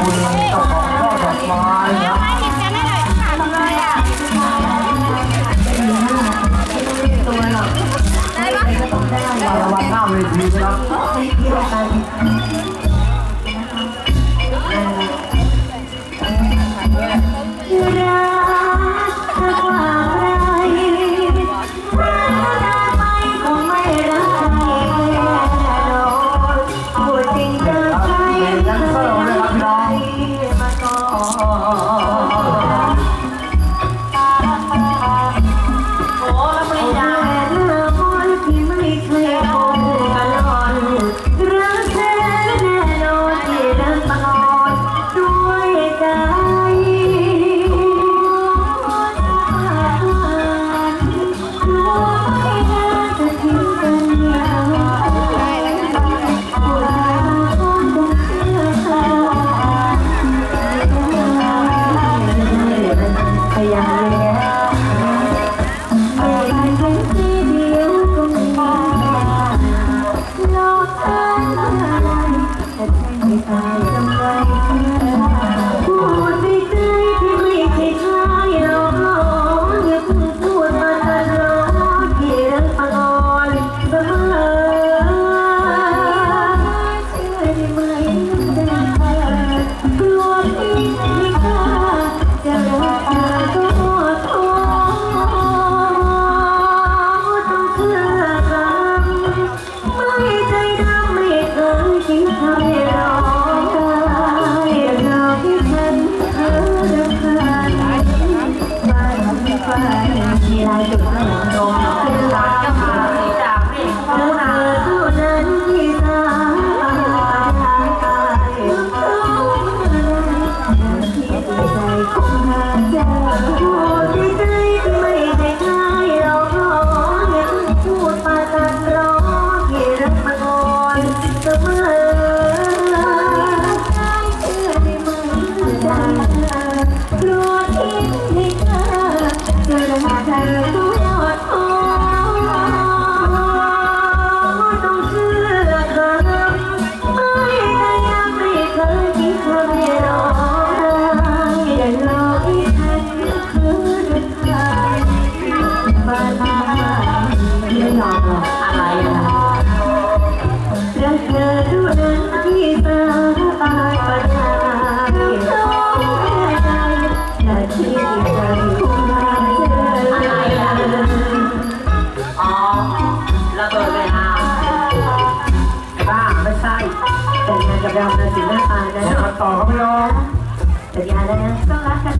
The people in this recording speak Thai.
คุณเจ้าของช่อดอกไม้นะได้ปะรางวัลหน้าเวทีนะครับ กับเรานะสีหน้าตานะ ตัดต่อครับพี่น้อง สัญญาแล้วนะต้องรักกัน